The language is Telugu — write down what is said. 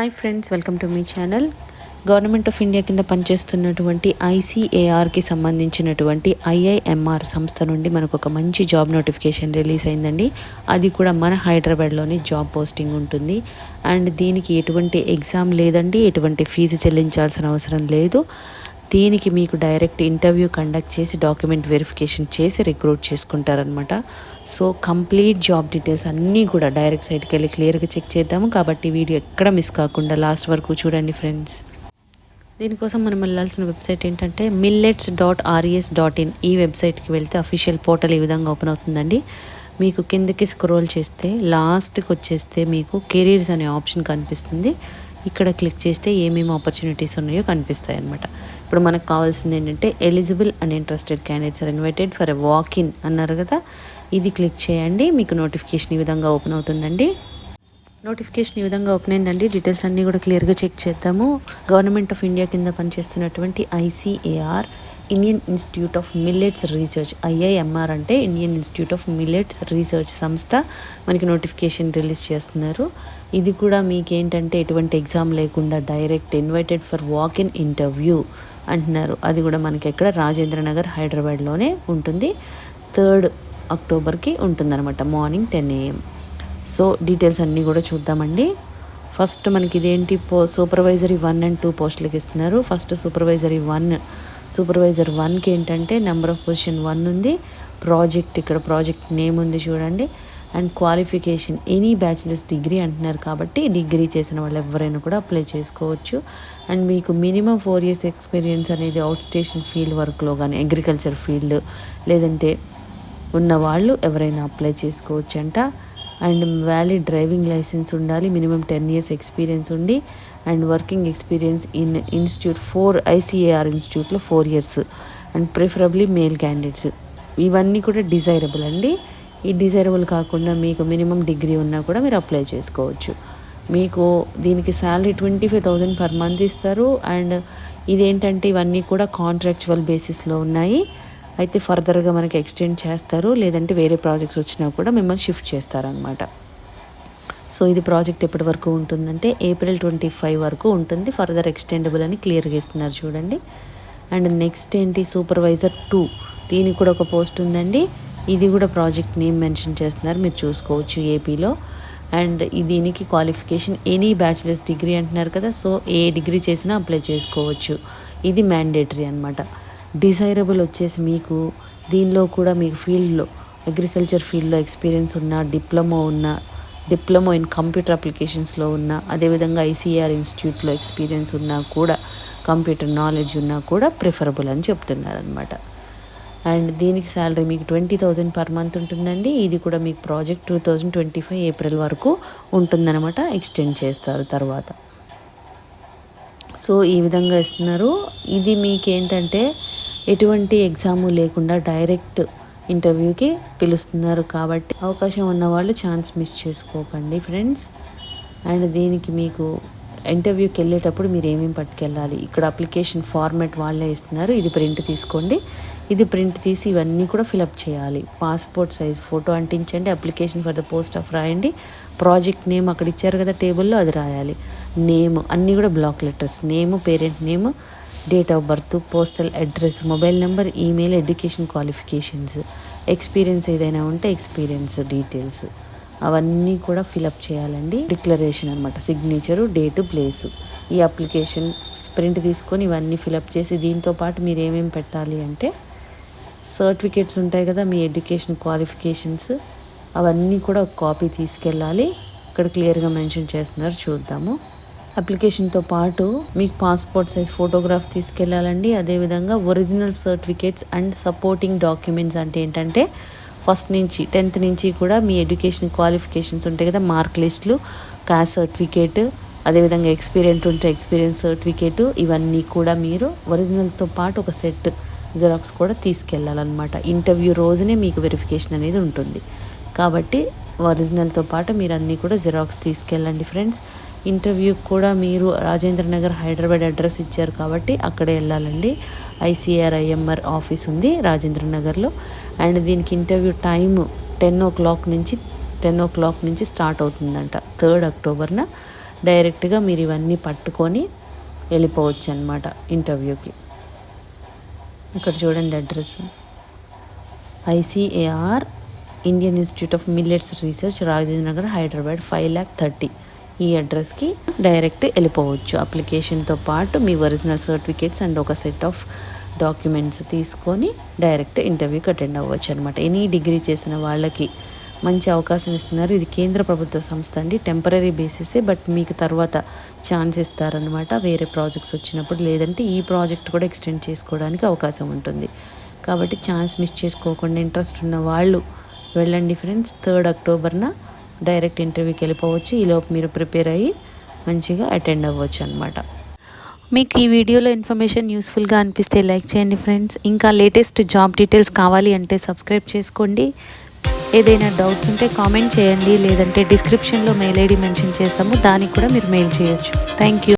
హాయ్ ఫ్రెండ్స్ వెల్కమ్ టు మీ ఛానల్ గవర్నమెంట్ ఆఫ్ ఇండియా కింద పనిచేస్తున్నటువంటి ఐసీఏఆర్కి సంబంధించినటువంటి ఐఐఎంఆర్ సంస్థ నుండి మనకు ఒక మంచి జాబ్ నోటిఫికేషన్ రిలీజ్ అయిందండి. అది కూడా మన హైదరాబాద్లోని జాబ్ పోస్టింగ్ ఉంటుంది. అండ్ దీనికి ఎటువంటి ఎగ్జామ్ లేదండి ఎటువంటి ఫీజు చెల్లించాల్సిన అవసరం లేదు. దీనికి మీకు డైరెక్ట్ ఇంటర్వ్యూ కండక్ట్ చేసి డాక్యుమెంట్ వెరిఫికేషన్ చేసి రిక్రూట్ చేసుకుంటారనమాట సో కంప్లీట్ జాబ్ డీటెయిల్స్ అన్నీ కూడా డైరెక్ట్ సైట్కి వెళ్ళి క్లియర్గా చెక్ చేద్దాము. కాబట్టి వీడియో ఎక్కడ మిస్ కాకుండా లాస్ట్ వరకు చూడండి ఫ్రెండ్స్ దీనికోసం మనం వెళ్ళాల్సిన వెబ్సైట్ ఏంటంటే millets dot RES dot in ఈ వెబ్సైట్కి వెళ్తే అఫీషియల్ పోర్టల్ ఈ విధంగా ఓపెన్ అవుతుందండి. మీకు కిందకి స్క్రోల్ చేస్తే లాస్ట్కి వచ్చేస్తే మీకు కెరీర్స్ అనే ఆప్షన్ కనిపిస్తుంది. ఇక్కడ క్లిక్ చేస్తే ఏమేమి ఆపర్చునిటీస్ ఉన్నాయో కనిపిస్తాయి అనమాట ఇప్పుడు మనకు కావాల్సింది ఏంటంటే eligible and interested candidates are invited for a walk in అన్నారు కదా. ఇది క్లిక్ చేయండి మీకు నోటిఫికేషన్ ఈ విధంగా ఓపెన్ అవుతుందండి. నోటిఫికేషన్ ఈ విధంగా ఓపెన్ అయిందండి. డీటెయిల్స్ అన్నీ కూడా క్లియర్గా చెక్ చేద్దాము. గవర్నమెంట్ ఆఫ్ ఇండియా కింద పనిచేస్తున్నటువంటి ICAR Indian institute of millets research IIMR అంటే Indian institute of millets research సంస్థ మనకి నోటిఫికేషన్ రిలీజ్ చేస్తున్నారు. ఇది కూడా మీకేంటంటే ఎటువంటి ఎగ్జామ్ లేకుండా direct invited for walk in interview అంటున్నారు. అది కూడా మనకి ఎక్కడ రాజేంద్ర నగర్ హైదరాబాద్లోనే ఉంటుంది. థర్డ్ అక్టోబర్కి ఉంటుందన్నమాట morning ten AM so details అన్నీ కూడా చూద్దామండి. ఫస్ట్ మనకి ఇదేంటి పో సూపర్వైజరీ వన్ అండ్ టూ పోస్టులకి ఇస్తున్నారు. ఫస్ట్ సూపర్వైజరీ వన్ సూపర్వైజర్ వన్కి ఏంటంటే నెంబర్ ఆఫ్ పొజిషన్ వన్ ఉంది. ప్రాజెక్ట్ ఇక్కడ ప్రాజెక్ట్ నేమ్ ఉంది చూడండి. And qualification any bachelor's degree అంటున్నారు కాబట్టి డిగ్రీ చేసిన వాళ్ళు ఎవరైనా కూడా అప్లై చేసుకోవచ్చు. అండ్ మీకు మినిమం ఫోర్ ఇయర్స్ ఎక్స్పీరియన్స్ అనేది అవుట్ స్టేషన్ ఫీల్డ్ వర్క్లో కానీ అగ్రికల్చర్ ఫీల్డ్ లేదంటే ఉన్న వాళ్ళు ఎవరైనా అప్లై చేసుకోవచ్చు అండ్ వ్యాలిడ్ డ్రైవింగ్ లైసెన్స్ ఉండాలి. మినిమం టెన్ ఇయర్స్ ఎక్స్పీరియన్స్ ఉండి and working experience in institute for ICAR ఇన్స్టిట్యూట్లో four years and preferably male candidates. ఇవన్నీ కూడా డిజైరబుల్ అండి. ఈ డిజైరబుల్ కాకుండా మీకు మినిమం డిగ్రీ ఉన్నా కూడా మీరు అప్లై చేసుకోవచ్చు. మీకు దీనికి salary twenty five thousand per month ఇస్తారు అండ్ ఇదేంటంటే ఇవన్నీ కూడా కాంట్రాక్చువల్ బేసిస్లో ఉన్నాయి. అయితే ఫర్దర్గా మనకి ఎక్స్టెండ్ చేస్తారు. లేదంటే వేరే ప్రాజెక్ట్స్ వచ్చినా కూడా మిమ్మల్ని షిఫ్ట్ చేస్తారనమాట సో ఇది ప్రాజెక్ట్ ఎప్పటి వరకు ఉంటుందంటే ఏప్రిల్ ట్వంటీ ఫైవ్ వరకు ఉంటుంది. ఫర్దర్ ఎక్స్టెండబుల్ అని క్లియర్గా ఇస్తున్నారు చూడండి. అండ్ నెక్స్ట్ ఏంటి? Supervisor two. దీనికి కూడా ఒక పోస్ట్ ఉందండి. ఇది కూడా ప్రాజెక్ట్ నేమ్ మెన్షన్ చేస్తున్నారు. మీరు చూసుకోవచ్చు ఏపీలో. అండ్ దీనికి క్వాలిఫికేషన్ ఎనీ బ్యాచిలర్స్ డిగ్రీ అంటున్నారు కదా. సో ఏ డిగ్రీ చేసినా అప్లై చేసుకోవచ్చు. ఇది మ్యాండేటరీ అనమాట డిజైరబుల్ వచ్చేసి మీకు దీనిలో కూడా మీకు ఫీల్డ్లో అగ్రికల్చర్ ఫీల్డ్లో ఎక్స్పీరియన్స్ ఉన్న డిప్లొమా ఉన్న డిప్లొమా ఇన్ కంప్యూటర్ అప్లికేషన్స్లో ఉన్న అదేవిధంగా ఐసీఆర్ ఇన్స్టిట్యూట్లో ఎక్స్పీరియన్స్ ఉన్నా కూడా కంప్యూటర్ నాలెడ్జ్ ఉన్నా కూడా ప్రిఫరబుల్ అని చెప్తున్నారనమాట అండ్ దీనికి శాలరీ మీకు ట్వంటీ థౌజండ్ పర్ మంత్ ఉంటుందండి. ఇది కూడా మీకు project two thousand twenty five April వరకు ఉంటుందన్నమాట. ఎక్స్టెండ్ చేస్తారు తర్వాత. సో ఈ విధంగా ఇస్తున్నారు. ఇది మీకేంటంటే ఎటువంటి ఎగ్జాము లేకుండా డైరెక్ట్ ఇంటర్వ్యూకి పిలుస్తున్నారు కాబట్టి అవకాశం ఉన్న వాళ్ళు ఛాన్స్ మిస్ చేసుకోకండి ఫ్రెండ్స్. అండ్ దీనికి మీకు ఇంటర్వ్యూకి వెళ్ళేటప్పుడు మీరు ఏమేమి పట్టుకెళ్ళాలి? ఇక్కడ అప్లికేషన్ ఫార్మాట్ వాళ్ళే ఇస్తున్నారు. ఇది ప్రింట్ తీసుకోండి. ఇది ప్రింట్ తీసి ఇవన్నీ కూడా ఫిలప్ చేయాలి. Passport size photo అంటించండి. Application for the post of రాయండి. ప్రాజెక్ట్ నేమ్ అక్కడ ఇచ్చారు కదా టేబుల్లో అది రాయాలి. నేమ్ అన్నీ కూడా block letters. Name parent name date of birth postal address mobile number email education qualifications experience ఏదైనా ఉంటే ఎక్స్పీరియన్స్ డీటెయిల్స్. అవన్నీ కూడా ఫిలప్ చేయాలండి. డిక్లరేషన్ అనమాట సిగ్నేచరు డేటు ప్లేసు. ఈ అప్లికేషన్ ప్రింట్ తీసుకొని ఇవన్నీ ఫిలప్ చేసి దీంతో పాటు మీరు ఏమేమి పెట్టాలి అంటే సర్టిఫికేట్స్ ఉంటాయి కదా మీ ఎడ్యుకేషన్ క్వాలిఫికేషన్స్ అవన్నీ కూడా ఒక కాపీ తీసుకెళ్ళాలి. ఇక్కడ క్లియర్గా మెన్షన్ చేస్తున్నారు చూద్దాము. అప్లికేషన్తో పాటు మీకు పాస్పోర్ట్ సైజ్ ఫోటోగ్రాఫ్ తీసుకెళ్ళాలండి. అదేవిధంగా original certificates and supporting documents అంటే ఏంటంటే ఫస్ట్ నుంచి టెన్త్ నుంచి కూడా మీ ఎడ్యుకేషన్ క్వాలిఫికేషన్స్ ఉంటాయి కదా మార్క్ లిస్టులు క్యాస్ట్ సర్టిఫికేట్ అదేవిధంగా ఎక్స్పీరియన్స్ ఉంటే ఎక్స్పీరియన్స్ సర్టిఫికేట్ ఇవన్నీ కూడా మీరు ఒరిజినల్తో పాటు ఒక సెట్ జిరాక్స్ కూడా తీసుకెళ్ళాలన్నమాట. ఇంటర్వ్యూ రోజునే మీకు వెరిఫికేషన్ అనేది ఉంటుంది. కాబట్టి ఒరిజినల్తో పాటు మీరు అన్నీ కూడా జిరాక్స్ తీసుకెళ్ళండి ఫ్రెండ్స్. ఇంటర్వ్యూకి కూడా మీరు రాజేంద్ర నగర్ హైదరాబాద్ అడ్రస్ ఇచ్చారు కాబట్టి అక్కడే వెళ్ళాలండి. ఐసీఆర్ ఐఎంఆర్ ఆఫీస్ ఉంది రాజేంద్ర నగర్లో. అండ్ దీనికి interview time ten o'clock నుంచి టెన్ ఓ క్లాక్ నుంచి స్టార్ట్ అవుతుందంట. థర్డ్ అక్టోబర్న డైరెక్ట్గా మీరు ఇవన్నీ పట్టుకొని వెళ్ళిపోవచ్చు అనమాట ఇంటర్వ్యూకి. ఇక్కడ చూడండి address. ICAR Indian institute of millets research Rajendra Nagar Hyderabad five lakh thirty ఈ అడ్రస్కి డైరెక్ట్ వెళ్ళిపోవచ్చు. అప్లికేషన్తో పాటు మీ ఒరిజినల్ సర్టిఫికేట్స్ అండ్ ఒక సెట్ ఆఫ్ డాక్యుమెంట్స్ తీసుకొని డైరెక్ట్ ఇంటర్వ్యూకి అటెండ్ అవ్వచ్చు అనమాట ఎనీ డిగ్రీ చేసిన వాళ్ళకి మంచి అవకాశం ఇస్తున్నారు. ఇది కేంద్ర ప్రభుత్వ సంస్థ అండి. టెంపరీ బేసిసే బట్ మీకు తర్వాత ఛాన్స్ ఇస్తారనమాట వేరే ప్రాజెక్ట్స్ వచ్చినప్పుడు లేదంటే ఈ ప్రాజెక్ట్ కూడా ఎక్స్టెండ్ చేసుకోవడానికి అవకాశం ఉంటుంది. కాబట్టి ఛాన్స్ మిస్ చేసుకోకుండా ఇంట్రెస్ట్ ఉన్న వాళ్ళు వెళ్ళండి ఫ్రెండ్స్. థర్డ్ అక్టోబర్న డైరెక్ట్ ఇంటర్వ్యూకి వెళ్ళిపోవచ్చు. ఈలోపు మీరు ప్రిపేర్ అయ్యి మంచిగా అటెండ్ అవ్వచ్చు అనమాట మీకు ఈ వీడియోలో ఇన్ఫర్మేషన్ యూస్ఫుల్గా అనిపిస్తే లైక్ చేయండి ఫ్రెండ్స్. ఇంకా లేటెస్ట్ జాబ్ డీటెయిల్స్ కావాలి అంటే సబ్స్క్రైబ్ చేసుకోండి. ఏదైనా డౌట్స్ ఉంటే కామెంట్ చేయండి. లేదంటే డిస్క్రిప్షన్లో మెయిల్ ఐడి మెన్షన్ చేస్తాము. దానికి కూడా మీరు మెయిల్ చేయొచ్చు. Thank you.